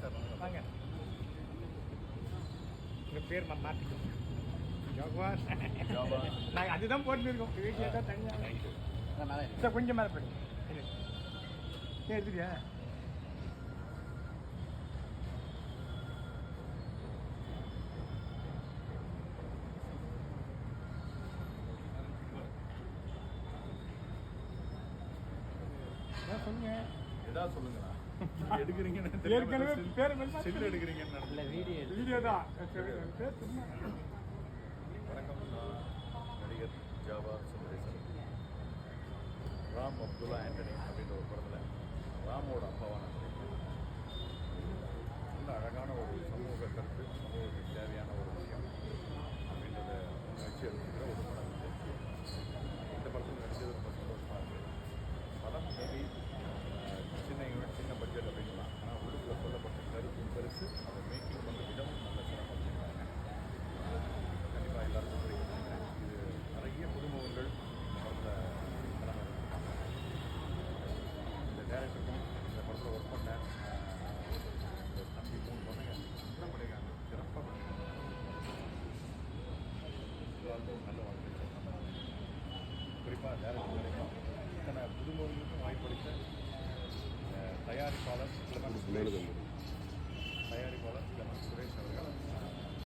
Sir வாங்க உங்கள் பேர் நான் மாற்றிக்கோங்க ஜோகுவார். நாங்கள் அதுதான் போட்டுருக்கோம் வீட்டில் தான் தனியாக சார் கொஞ்சம் மேலே. ஏன் எடுத்துட்டியா சொல்லுங்க ஏதாவது சொல்லுங்களா எடுக்கிறீங்கன்னு ஏற்கனவே பேர் செல் எடுக்கிறீங்கன்னு இல்லை. வீடியோ வீடியோ தான். வணக்கம் நான் நடிகர் ஜாவா சுந்தரேசன். ராம் அப்துல்லா ஆண்டனி அப்படின்ற ஒரு படத்தில் ராமோட அப்பாவா ഉസ്മാൻ തമ്പുരാൻ